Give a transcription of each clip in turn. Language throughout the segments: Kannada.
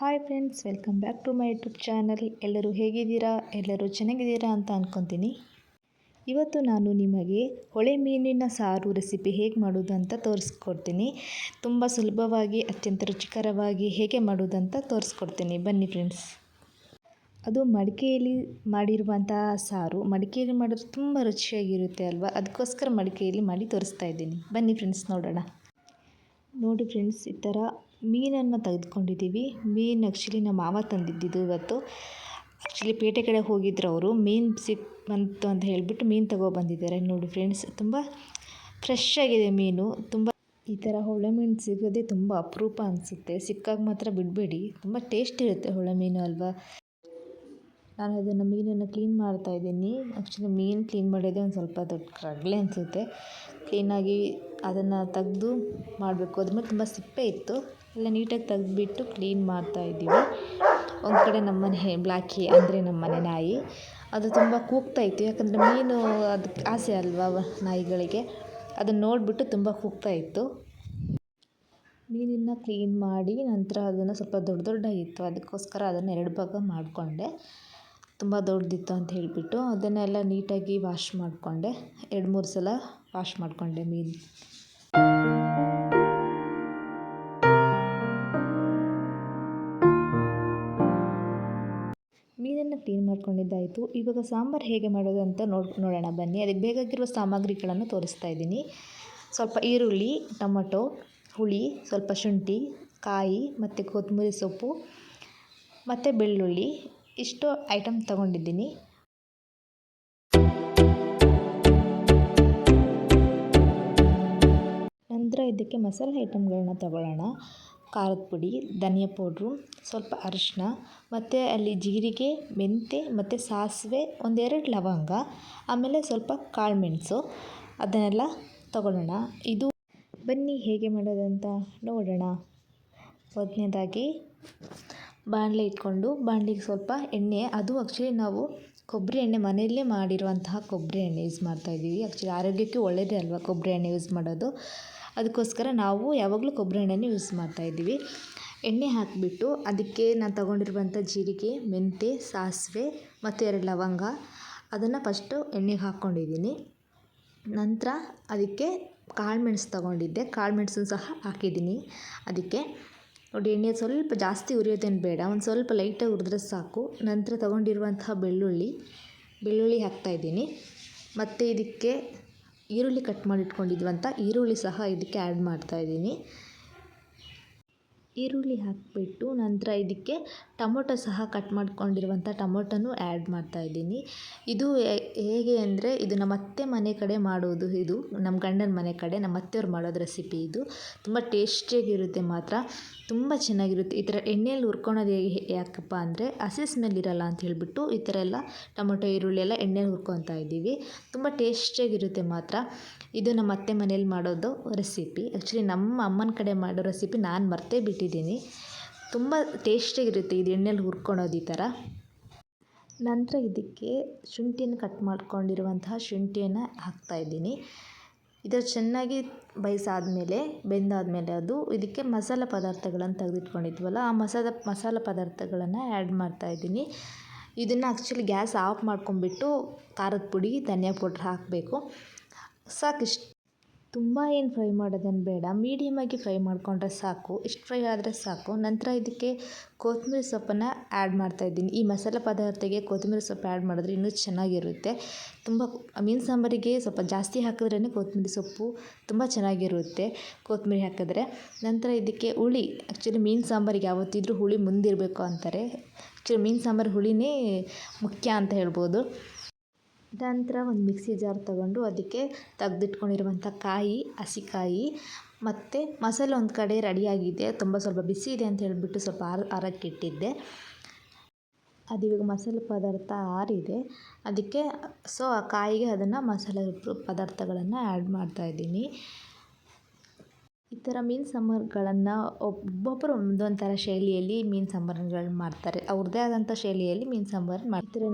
Hi friends welcome back to my YouTube channel ಎಲ್ಲರೂ ಹೇಗಿದ್ದೀರಾ? ಎಲ್ಲರೂ ಚೆನ್ನಾಗಿದ್ದೀರಾ ಅಂತ ಅಂದ್ಕೊತೀನಿ ಇವತ್ತು ನಾನು ನಿಮಗೆ ಹೊಳೆ ಮೀನಿನ ಸಾರು ರೆಸಿಪಿ ಹೇಗೆ ಮಾಡೋದು ಅಂತ ತೋರಿಸ್ಕೊಡ್ತೀನಿ. ತುಂಬ ಸುಲಭವಾಗಿ, ಅತ್ಯಂತ ರುಚಿಕರವಾಗಿ ಹೇಗೆ ಮಾಡೋದಂತ ತೋರಿಸ್ಕೊಡ್ತೀನಿ. ಬನ್ನಿ ಫ್ರೆಂಡ್ಸ್ ಅದು ಮಡಿಕೆಯಲ್ಲಿ ಮಾಡಿರುವಂತಹ ಸಾರು. ಮಡಿಕೆಯಲ್ಲಿ ಮಾಡಿದ್ರೆ ತುಂಬ ರುಚಿಯಾಗಿರುತ್ತೆ ಅಲ್ವಾ? ಅದಕ್ಕೋಸ್ಕರ ಮಡಿಕೆಯಲ್ಲಿ ಮಾಡಿ ತೋರಿಸ್ತಾ ಇದ್ದೀನಿ. ಬನ್ನಿ ಫ್ರೆಂಡ್ಸ್ ನೋಡೋಣ. ನೋಡಿ ಫ್ರೆಂಡ್ಸ್ ಈ ಥರ ಮೀನನ್ನು ತೆಗೆದುಕೊಂಡಿದ್ದೀವಿ. ಮೀನು ಆ್ಯಕ್ಚುಲಿ ನಮ್ಮ ಮಾವ ತಂದಿದ್ದಿದ್ದು ಇವತ್ತು. ಆ್ಯಕ್ಚುಲಿ ಪೇಟೆ ಕಡೆ ಹೋಗಿದ್ರು ಅವರು ಮೀನು ಸಿಕ್ ಬಂತು ಅಂತ ಹೇಳಿಬಿಟ್ಟು ಮೀನು ತಗೊಬಂದಿದ್ದಾರೆ ನೋಡಿ ಫ್ರೆಂಡ್ಸ್ ತುಂಬ ಫ್ರೆಶ್ ಆಗಿದೆ ಮೀನು. ತುಂಬ ಈ ಥರ ಹೊಳೆ ಮೀನು ಸಿಗೋದೇ ತುಂಬ ಅಪರೂಪ ಅನಿಸುತ್ತೆ. ಸಿಕ್ಕಾಗ ಮಾತ್ರ ಬಿಡಬೇಡಿ. ತುಂಬ ಟೇಸ್ಟ್ ಇರುತ್ತೆ ಹೊಳೆ ಮೀನು ಅಲ್ವಾ? ನಾನು ಅದನ್ನು ಮೀನನ್ನು ಕ್ಲೀನ್ ಮಾಡ್ತಾ ಇದ್ದೀನಿ. ಆ್ಯಕ್ಚುಲಿ ಮೀನು ಕ್ಲೀನ್ ಮಾಡೋದೇ ಒಂದು ಸ್ವಲ್ಪ ದೊಡ್ಡ ರಗಳೆ ಅನಿಸುತ್ತೆ. ಕ್ಲೀನಾಗಿ ಅದನ್ನು ತೆಗೆದು ಮಾಡಬೇಕು. ಅದ್ರ ಮೇಲೆ ತುಂಬ ಸಿಪ್ಪೆ ಇತ್ತು. ಎಲ್ಲ ನೀಟಾಗಿ ತೆಗ್ದುಬಿಟ್ಟು ಕ್ಲೀನ್ ಮಾಡ್ತಾ ಇದ್ದೀವಿ. ಒಂದು ಕಡೆ ನಮ್ಮ ಮನೆ ಬ್ಲ್ಯಾಕಿ ಅಂದರೆ ನಮ್ಮನೆ ನಾಯಿ. ಅದು ತುಂಬ ಕೂಗ್ತಾ ಇತ್ತು. ಯಾಕಂದರೆ ಮೀನು ಅದಕ್ಕೆ ಆಸೆ ಅಲ್ವಾ ನಾಯಿಗಳಿಗೆ? ಅದನ್ನು ನೋಡಿಬಿಟ್ಟು ತುಂಬ ಕೂಗ್ತಾ ಇತ್ತು. ಮೀನನ್ನು ಕ್ಲೀನ್ ಮಾಡಿ ನಂತರ ಅದನ್ನು ಸ್ವಲ್ಪ ದೊಡ್ಡ ದೊಡ್ಡಾಗಿತ್ತು ಅದಕ್ಕೋಸ್ಕರ ಅದನ್ನು ಎರಡು ಭಾಗ ಮಾಡಿಕೊಂಡೆ. ತುಂಬ ದೊಡ್ಡದಿತ್ತು ಅಂತ ಹೇಳಿಬಿಟ್ಟು ಅದನ್ನೆಲ್ಲ ನೀಟಾಗಿ ವಾಶ್ ಮಾಡಿಕೊಂಡೆ. ಎರಡು ಮೂರು ಸಲ ವಾಶ್ ಮಾಡಿಕೊಂಡೆ ಮೀನು. ಮೀನನ್ನು ಕ್ಲೀನ್ ಮಾಡ್ಕೊಂಡಿದ್ದಾಯಿತು. ಇವಾಗ ಸಾಂಬಾರು ಹೇಗೆ ಮಾಡೋದು ಅಂತ ನೋಡ್, ನೋಡೋಣ ಬನ್ನಿ. ಅದಕ್ಕೆ ಬೇಕಾಗಿರುವ ಸಾಮಗ್ರಿಗಳನ್ನು ತೋರಿಸ್ತಾ ಇದ್ದೀನಿ. ಸ್ವಲ್ಪ ಈರುಳ್ಳಿ, ಟೊಮೊಟೊ, ಹುಳಿ, ಸ್ವಲ್ಪ ಶುಂಠಿ, ಕಾಯಿ ಮತ್ತು ಕೊತ್ತಂಬರಿ ಸೊಪ್ಪು ಮತ್ತು ಬೆಳ್ಳುಳ್ಳಿ. ಇಷ್ಟು ಐಟಮ್ ತಗೊಂಡಿದ್ದೀನಿ. ನಂತರ ಇದಕ್ಕೆ ಮಸಾಲೆ ಐಟಮ್ಗಳನ್ನ ತಗೊಳ್ಳೋಣ. ಖಾರದ ಪುಡಿ, ಧನಿಯಾ ಪೌಡ್ರು, ಸ್ವಲ್ಪ ಅರಿಶಿನ ಮತ್ತು ಅಲ್ಲಿ ಜೀರಿಗೆ, ಮೆಂತ್ಯ, ಮತ್ತು ಸಾಸಿವೆ, ಒಂದೆರಡು ಲವಂಗ, ಆಮೇಲೆ ಸ್ವಲ್ಪ ಕಾಳುಮೆಣಸು ಅದನ್ನೆಲ್ಲ ತಗೊಳ್ಳೋಣ. ಇದು ಬನ್ನಿ ಹೇಗೆ ಮಾಡೋದಂತ ನೋಡೋಣ. ಮೊದಲನೇದಾಗಿ ಬಾಣಲೆ ಇಟ್ಕೊಂಡು, ಬಾಣಲಿಗೆ ಸ್ವಲ್ಪ ಎಣ್ಣೆ, ಅದು ಆ್ಯಕ್ಚುಲಿ ನಾವು ಕೊಬ್ಬರಿ ಎಣ್ಣೆ ಮನೆಯಲ್ಲೇ ಮಾಡಿರುವಂತಹ ಕೊಬ್ಬರಿ ಎಣ್ಣೆ ಯೂಸ್ ಮಾಡ್ತಾಯಿದ್ದೀವಿ ಆ್ಯಕ್ಚುಲಿ ಆರೋಗ್ಯಕ್ಕೆ ಒಳ್ಳೆಯದೇ ಅಲ್ವಾ ಕೊಬ್ಬರಿ ಎಣ್ಣೆ ಯೂಸ್ ಮಾಡೋದು? ಅದಕ್ಕೋಸ್ಕರ ನಾವು ಯಾವಾಗಲೂ ಕೊಬ್ಬರಿ ಎಣ್ಣೆನೇ ಯೂಸ್ ಮಾಡ್ತಾಯಿದ್ದೀವಿ ಎಣ್ಣೆ ಹಾಕಿಬಿಟ್ಟು ಅದಕ್ಕೆ ನಾನು ತಗೊಂಡಿರುವಂಥ ಜೀರಿಗೆ, ಮೆಂತೆ, ಸಾಸಿವೆ ಮತ್ತು ಎರಡು ಲವಂಗ ಅದನ್ನು ಫಸ್ಟು ಎಣ್ಣೆಗೆ ಹಾಕ್ಕೊಂಡಿದ್ದೀನಿ. ನಂತರ ಅದಕ್ಕೆ ಕಾಳು ಮೆಣಸು ತೊಗೊಂಡಿದ್ದೆ. ಕಾಳು ಮೆಣಸನ್ನು ಸಹ ಹಾಕಿದ್ದೀನಿ. ಅದಕ್ಕೆ ನೋಡಿ ಎಣ್ಣೆ ಸ್ವಲ್ಪ ಜಾಸ್ತಿ ಉರಿಯೋದೇನು ಬೇಡ, ಒಂದು ಸ್ವಲ್ಪ ಲೈಟಾಗಿ ಹುರಿದ್ರೆ ಸಾಕು. ನಂತರ ತಗೊಂಡಿರುವಂತಹ ಬೆಳ್ಳುಳ್ಳಿ ಬೆಳ್ಳುಳ್ಳಿ ಹಾಕ್ತಾಯಿದ್ದೀನಿ ಮತ್ತು ಇದಕ್ಕೆ ಈರುಳ್ಳಿ ಕಟ್ ಮಾಡಿ ಇಟ್ಕೊಂಡಿದ್ವಂತ ಈರುಳ್ಳಿ ಸಹ ಇದಕ್ಕೆ ಆ್ಯಡ್ ಮಾಡ್ತಾಯಿದ್ದೀನಿ ಈರುಳ್ಳಿ ಹಾಕಿಬಿಟ್ಟು ನಂತರ ಇದಕ್ಕೆ ಟೊಮೊಟೊ ಸಹ ಕಟ್ ಮಾಡ್ಕೊಂಡಿರುವಂಥ ಟೊಮೊಟೊನೂ ಆ್ಯಡ್ ಮಾಡ್ತಾಯಿದ್ದೀನಿ ಇದು ಹೇಗೆ ಅಂದರೆ ಇದು ನಮ್ಮ ಅತ್ತೆ ಮನೆ ಕಡೆ ಮಾಡೋದು ಇದು. ನಮ್ಮ ಗಂಡನ ಮನೆ ಕಡೆ ನಮ್ಮ ಅತ್ತೆಯವ್ರು ಮಾಡೋದು ರೆಸಿಪಿ ಇದು. ತುಂಬ ಟೇಸ್ಟಿಯಾಗಿರುತ್ತೆ ಮಾತ್ರ. ತುಂಬ ಚೆನ್ನಾಗಿರುತ್ತೆ. ಈ ಥರ ಎಣ್ಣೆಯಲ್ಲಿ ಹುರ್ಕೊಳೋದು ಹೇಗೆ ಯಾಕಪ್ಪ ಅಂದರೆ ಹಸಿ ಸ್ಮೆಲ್ ಇರಲ್ಲ ಅಂತ ಹೇಳಿಬಿಟ್ಟು ಈ ಥರ ಎಲ್ಲ ಟೊಮೊಟೊ, ಈರುಳ್ಳಿ ಎಲ್ಲ ಎಣ್ಣೆಲಿ ಹುರ್ಕೊತಾ ಇದ್ದೀವಿ. ತುಂಬ ಟೇಸ್ಟಿಯಾಗಿರುತ್ತೆ ಮಾತ್ರ. ಇದು ನಮ್ಮ ಅತ್ತೆ ಮನೇಲಿ ಮಾಡೋದು ರೆಸಿಪಿ ಆ್ಯಕ್ಚುಲಿ ನಮ್ಮ ಅಮ್ಮನ ಕಡೆ ಮಾಡೋ ರೆಸಿಪಿ ನಾನು ಮರ್ತೇ ಬಿಟ್ಟಿದ್ದೀನಿ. ತುಂಬ ಟೇಸ್ಟಿಯಾಗಿರುತ್ತೆ ಇದು ಎಣ್ಣೆಲಿ ಹುರ್ಕೊಳೋದು ಈ ಥರ. ನಂತರ ಇದಕ್ಕೆ ಶುಂಠಿಯನ್ನು ಕಟ್ ಮಾಡ್ಕೊಂಡಿರುವಂತಹ ಶುಂಠಿಯನ್ನು ಹಾಕ್ತಾಯಿದ್ದೀನಿ ಇದು ಚೆನ್ನಾಗಿ ಬೇಯಿಸಾದ್ಮೇಲೆ, ಬೆಂದಾದಮೇಲೆ ಅದು ಇದಕ್ಕೆ ಮಸಾಲೆ ಪದಾರ್ಥಗಳನ್ನು ತೆಗೆದಿಟ್ಕೊಂಡಿದ್ವಲ್ಲ, ಆ ಮಸಾಲ ಮಸಾಲೆ ಪದಾರ್ಥಗಳನ್ನು ಆ್ಯಡ್ ಮಾಡ್ತಾಯಿದ್ದೀನಿ ಇದನ್ನು ಆ್ಯಕ್ಚುಲಿ ಗ್ಯಾಸ್ ಆಫ್ ಮಾಡ್ಕೊಂಡ್ಬಿಟ್ಟು ಖಾರದ ಪುಡಿ, ಧನಿಯಾ ಪೌಡ್ರ್ ಹಾಕಬೇಕು. ಸಾಕಿಷ್ಟು ತುಂಬ ಏನು ಫ್ರೈ ಮಾಡೋದೇನು ಬೇಡ. ಮೀಡಿಯಮಾಗಿ ಫ್ರೈ ಮಾಡಿಕೊಂಡ್ರೆ ಸಾಕು. ಇಷ್ಟು ಫ್ರೈ ಆದರೆ ಸಾಕು. ನಂತರ ಇದಕ್ಕೆ ಕೊತ್ತಂಬರಿ ಸೊಪ್ಪನ್ನು ಆ್ಯಡ್ ಮಾಡ್ತಾಯಿದ್ದೀನಿ ಈ ಮಸಾಲೆ ಪದಾರ್ಥಕ್ಕೆ ಕೊತ್ತಂಬರಿ ಸೊಪ್ಪು ಆ್ಯಡ್ ಮಾಡಿದ್ರೆ ಇನ್ನೂ ಚೆನ್ನಾಗಿರುತ್ತೆ. ತುಂಬ ಮೀನು ಸಾಂಬಾರಿಗೆ ಸ್ವಲ್ಪ ಜಾಸ್ತಿ ಹಾಕಿದ್ರೇ ಕೊತ್ತಂಬರಿ ಸೊಪ್ಪು ತುಂಬ ಚೆನ್ನಾಗಿರುತ್ತೆ ಕೊತ್ತಂಬರಿ ಹಾಕಿದ್ರೆ. ನಂತರ ಇದಕ್ಕೆ ಹುಳಿ ಆ್ಯಕ್ಚುಲಿ ಮೀನು ಸಾಂಬಾರಿಗೆ ಯಾವತ್ತಿದ್ರೂ ಹುಳಿ ಮುಂದಿರಬೇಕು ಅಂತಾರೆ. ಆ್ಯಕ್ಚುಲಿ ಮೀನು ಸಾಂಬಾರು ಹುಳಿನೇ ಮುಖ್ಯ ಅಂತ ಹೇಳ್ಬೋದು. ನಂತರ ಒಂದು ಮಿಕ್ಸಿ ಜಾರ್ ತಗೊಂಡು ಅದಕ್ಕೆ ತೆಗ್ದಿಟ್ಕೊಂಡಿರುವಂಥ ಕಾಯಿ, ಹಸಿಕಾಯಿ ಮತ್ತು ಮಸಾಲೆ ಒಂದು ಕಡೆ ರೆಡಿಯಾಗಿದೆ ತುಂಬ ಸ್ವಲ್ಪ ಬಿಸಿ ಇದೆ ಅಂತ ಹೇಳಿಬಿಟ್ಟು ಸ್ವಲ್ಪ ಆರ ಆರಕ್ಕಿಟ್ಟಿದ್ದೆ ಅದು ಇವಾಗ ಮಸಾಲೆ ಪದಾರ್ಥ ಆರಿದೆ. ಅದಕ್ಕೆ ಸೊ ಆ ಕಾಯಿಗೆ ಅದನ್ನು ಮಸಾಲೆ ಪದಾರ್ಥಗಳನ್ನು ಆ್ಯಡ್ ಮಾಡ್ತಾಯಿದ್ದೀನಿ ಈ ಥರ ಮೀನು ಸಾಂಬಾರುಗಳನ್ನು ಒಬ್ಬೊಬ್ಬರು ಒಂದೊಂದು ಥರ ಶೈಲಿಯಲ್ಲಿ ಮೀನು ಸಾಂಬಾರುಗಳನ್ನ ಮಾಡ್ತಾರೆ. ಅವ್ರದ್ದೇ ಆದಂಥ ಶೈಲಿಯಲ್ಲಿ ಮೀನು ಸಾಂಬಾರು ಮಾಡ್ತಾರೆ.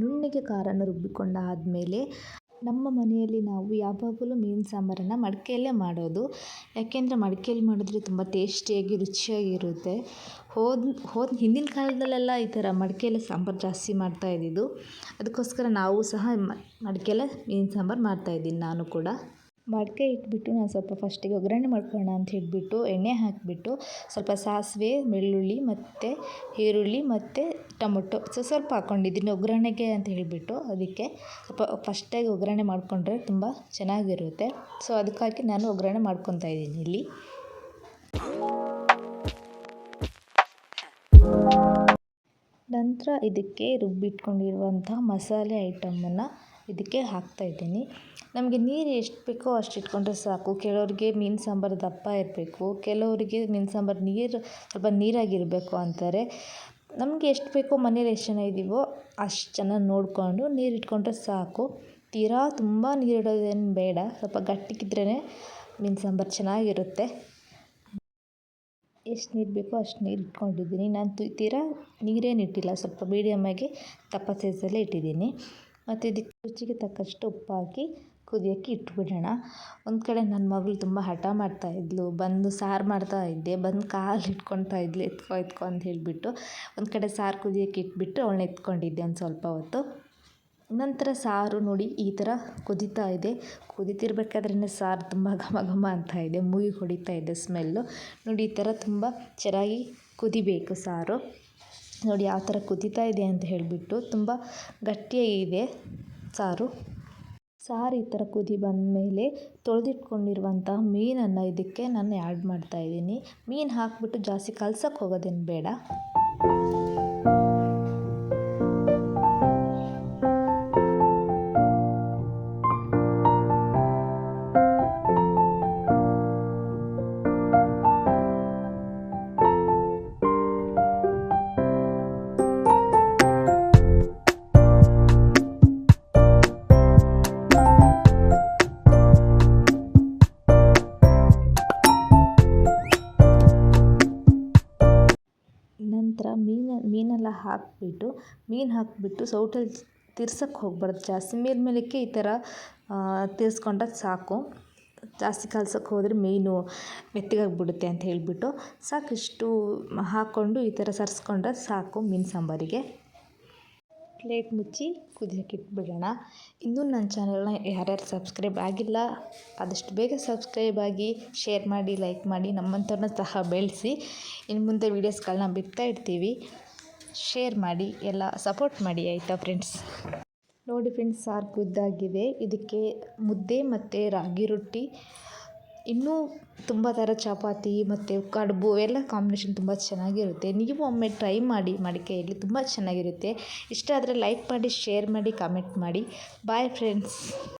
ನುಣ್ಣಗೆ ಖಾರನ ರುಬ್ಬಿಕೊಂಡಾದಮೇಲೆ ನಮ್ಮ ಮನೆಯಲ್ಲಿ ನಾವು ಯಾವಾಗಲೂ ಮೀನು ಸಾಂಬಾರನ್ನು ಮಡಿಕೆಯಲ್ಲೇ ಮಾಡೋದು. ಯಾಕೆಂದರೆ ಮಡಿಕೆಯಲ್ಲಿ ಮಾಡಿದ್ರೆ ತುಂಬ ಟೇಸ್ಟಿಯಾಗಿ, ರುಚಿಯಾಗಿರುತ್ತೆ. ಹೋದ ಹೋದ ಹಿಂದಿನ ಕಾಲದಲ್ಲೆಲ್ಲ ಈ ಥರ ಮಡಿಕೆಯಲ್ಲೇ ಸಾಂಬಾರು ಜಾಸ್ತಿ ಮಾಡ್ತಾ ಇದ್ದಿದ್ದು. ಅದಕ್ಕೋಸ್ಕರ ನಾವು ಸಹ ಮಡಿಕೆಯಲ್ಲೇ ಮೀನು ಸಾಂಬಾರು ಮಾಡ್ತಾಯಿದ್ದೀನಿ ನಾನು ಕೂಡ. ಮಡಿಕೆ ಇಟ್ಬಿಟ್ಟು ನಾನು ಸ್ವಲ್ಪ ಫಸ್ಟಿಗೆ ಒಗ್ಗರಣೆ ಮಾಡ್ಕೊಳ್ಳೋಣ ಅಂತ ಹೇಳಿಬಿಟ್ಟು, ಎಣ್ಣೆ ಹಾಕಿಬಿಟ್ಟು, ಸ್ವಲ್ಪ ಸಾಸಿವೆ, ಬೆಳ್ಳುಳ್ಳಿ ಮತ್ತು ಈರುಳ್ಳಿ ಮತ್ತು ಟೊಮೊಟೊ. ಸೊ, ಸ್ವಲ್ಪ ಹಾಕ್ಕೊಂಡಿದ್ದೀನಿ ಒಗ್ಗರಣೆಗೆ ಅಂತ ಹೇಳಿಬಿಟ್ಟು ಅದಕ್ಕೆ ಸ್ವಲ್ಪ ಫಸ್ಟಾಗಿ ಒಗ್ಗರಣೆ ಮಾಡಿಕೊಂಡ್ರೆ ತುಂಬ ಚೆನ್ನಾಗಿರುತ್ತೆ. ಸೊ, ಅದಕ್ಕಾಗಿ ನಾನು ಒಗ್ಗರಣೆ ಮಾಡ್ಕೊತಾ ಇದ್ದೀನಿ ಇಲ್ಲಿ. ನಂತರ ಇದಕ್ಕೆ ರುಬ್ಬಿಟ್ಕೊಂಡಿರುವಂಥ ಮಸಾಲೆ ಐಟಮನ್ನು ಇದಕ್ಕೆ ಹಾಕ್ತಾಯಿದ್ದೀನಿ ನಮಗೆ ನೀರು ಎಷ್ಟು ಬೇಕೋ ಅಷ್ಟು ಇಟ್ಕೊಂಡ್ರೆ ಸಾಕು. ಕೆಲವ್ರಿಗೆ ಮೀನು ಸಾಂಬಾರು ದಪ್ಪ ಇರಬೇಕು. ಕೆಲವರಿಗೆ ಮೀನು ಸಾಂಬಾರು ನೀರು, ಸ್ವಲ್ಪ ನೀರಾಗಿರಬೇಕು ಅಂತಾರೆ. ನಮಗೆ ಎಷ್ಟು ಬೇಕೋ ಮನೇಲಿ ಎಷ್ಟು ಜನ ಇದ್ದೀವೋ ಅಷ್ಟು ಜನ ನೋಡಿಕೊಂಡು ನೀರು ಇಟ್ಕೊಂಡ್ರೆ ಸಾಕು. ತೀರಾ ತುಂಬ ನೀರಿಡೋದೇನು ಬೇಡ. ಸ್ವಲ್ಪ ಗಟ್ಟಿಗಿದ್ರೇ ಮೀನು ಸಾಂಬಾರು ಚೆನ್ನಾಗಿರುತ್ತೆ. ಎಷ್ಟು ನೀರು ಬೇಕೋ ಅಷ್ಟು ನೀರು ಇಟ್ಕೊಂಡಿದ್ದೀನಿ. ನಾನು ತೀರಾ ನೀರೇನು ಇಟ್ಟಿಲ್ಲ. ಸ್ವಲ್ಪ ಮೀಡಿಯಮ್ಮಾಗಿ ತಪ್ಪ ಸೈಜಲ್ಲೇ ಇಟ್ಟಿದ್ದೀನಿ. ಮತ್ತು ಇದಕ್ಕೆ ರುಚಿಗೆ ತಕ್ಕಷ್ಟು ಉಪ್ಪು ಹಾಕಿ ಕುದಿಯೋಕ್ಕೆ ಇಟ್ಬಿಡೋಣ. ಒಂದು ಕಡೆ ನನ್ನ ಮಗಳು ತುಂಬ ಹಠ ಮಾಡ್ತಾಯಿದ್ಲು ಬಂದು ಸಾರು ಮಾಡ್ತಾ ಇದ್ದೆ, ಬಂದು ಕಾಲು ಇಟ್ಕೊಳ್ತಾ ಇದ್ಲು, ಎತ್ಕೊ, ಎತ್ಕೋ ಅಂತ ಹೇಳಿಬಿಟ್ಟು ಒಂದು ಕಡೆ ಸಾರು ಕುದಿಯೋಕ್ಕೆ ಇಟ್ಬಿಟ್ಟು ಅವಳನ್ನ ಎತ್ಕೊಂಡಿದ್ದೆ ಒಂದು ಸ್ವಲ್ಪ ಹೊತ್ತು. ನಂತರ ಸಾರು ನೋಡಿ ಈ ಥರ ಕುದೀತಾ ಇದೆ. ಕುದೀತಿರ್ಬೇಕಾದ್ರೇ ಸಾರು ತುಂಬ ಘಮ ಘಮ ಅಂತ ಇದೆ ಮುಯಿ ಹೊಡಿತಾ ಇದೆ ಸ್ಮೆಲ್ಲು ನೋಡಿ ಈ ಥರ ತುಂಬ ಚೆನ್ನಾಗಿ ಕುದಿಬೇಕು ಸಾರು. ನೋಡಿ ಯಾವ ಥರ ಕುದೀತಾ ಇದೆ ಅಂತ ಹೇಳಿಬಿಟ್ಟು ತುಂಬ ಗಟ್ಟಿಯಾಗಿದೆ ಸಾರು. ಸಾರು ಈ ಥರ ಕುದಿ ಬಂದಮೇಲೆ ತೊಳೆದಿಟ್ಕೊಂಡಿರುವಂತಹ ಮೀನನ್ನು ಇದಕ್ಕೆ ನಾನು ಆ್ಯಡ್ ಮಾಡ್ತಾಯಿದ್ದೀನಿ ಮೀನು ಹಾಕಿಬಿಟ್ಟು ಜಾಸ್ತಿ ಕಲ್ಸಕ್ಕೆ ಹೋಗೋದೇನು ಬೇಡ. ಹಾಕಿಬಿಟ್ಟು, ಮೀನು ಹಾಕಿಬಿಟ್ಟು ಸೌಟಲ್ಲಿ ತಿರ್ಸಕ್ಕೆ ಹೋಗ್ಬಾರ್ದು ಜಾಸ್ತಿ. ಮೇಲ್ಮೇಲಕ್ಕೆ ಈ ಥರ ತಿರ್ಸ್ಕೊಂಡ್ರೆ ಸಾಕು. ಜಾಸ್ತಿ ಕಲ್ಸಕ್ಕೆ ಹೋದರೆ ಮೀನು ಮೆತ್ತಗಾಗಿಬಿಡುತ್ತೆ ಅಂತ ಹೇಳಿಬಿಟ್ಟು ಸಾಕಿಷ್ಟು ಹಾಕ್ಕೊಂಡು ಈ ಥರ ಸರಿಸ್ಕೊಂಡ್ರೆ ಸಾಕು ಮೀನು ಸಾಂಬಾರಿಗೆ. ಪ್ಲೇಟ್ ಮುಚ್ಚಿ ಕುದಿಯೋಕೆ ಇಟ್ಬಿಡೋಣ. ಇನ್ನೂ ನನ್ನ ಚಾನಲ್ನ ಯಾರ್ಯಾರು ಸಬ್ಸ್ಕ್ರೈಬ್ ಆಗಿಲ್ಲ, ಆದಷ್ಟು ಬೇಗ ಸಬ್ಸ್ಕ್ರೈಬ್ ಆಗಿ, ಶೇರ್ ಮಾಡಿ, ಲೈಕ್ ಮಾಡಿ, ನಮ್ಮಂಥವ್ರನ್ನ ಸಹ ಬೆಳೆಸಿ. ಇನ್ನು ಮುಂದೆ ವೀಡಿಯೋಸ್ಗಳನ್ನ ಬಿಡ್ತಾ ಇರ್ತೀವಿ. ಶೇರ್ ಮಾಡಿ, ಎಲ್ಲ ಸಪೋರ್ಟ್ ಮಾಡಿ, ಆಯಿತಾ ಫ್ರೆಂಡ್ಸ್ ನೋಡಿ ಫ್ರೆಂಡ್ಸ್ ಸಾರು ಗುದ್ದಾಗಿದೆ. ಇದಕ್ಕೆ ಮುದ್ದೆ ಮತ್ತು ರಾಗಿ ರೊಟ್ಟಿ, ಇನ್ನೂ ತುಂಬ ಥರ ಚಪಾತಿ ಮತ್ತು ಕಡುಬು, ಎಲ್ಲ ಕಾಂಬಿನೇಷನ್ ತುಂಬ ಚೆನ್ನಾಗಿರುತ್ತೆ. ನೀವು ಒಮ್ಮೆ ಟ್ರೈ ಮಾಡಿ ಮಡಿಕೆಯಲ್ಲಿ ತುಂಬ ಚೆನ್ನಾಗಿರುತ್ತೆ. ಇಷ್ಟ ಆದರೆ ಲೈಕ್ ಮಾಡಿ ಶೇರ್ ಮಾಡಿ ಕಮೆಂಟ್ ಮಾಡಿ. Bye friends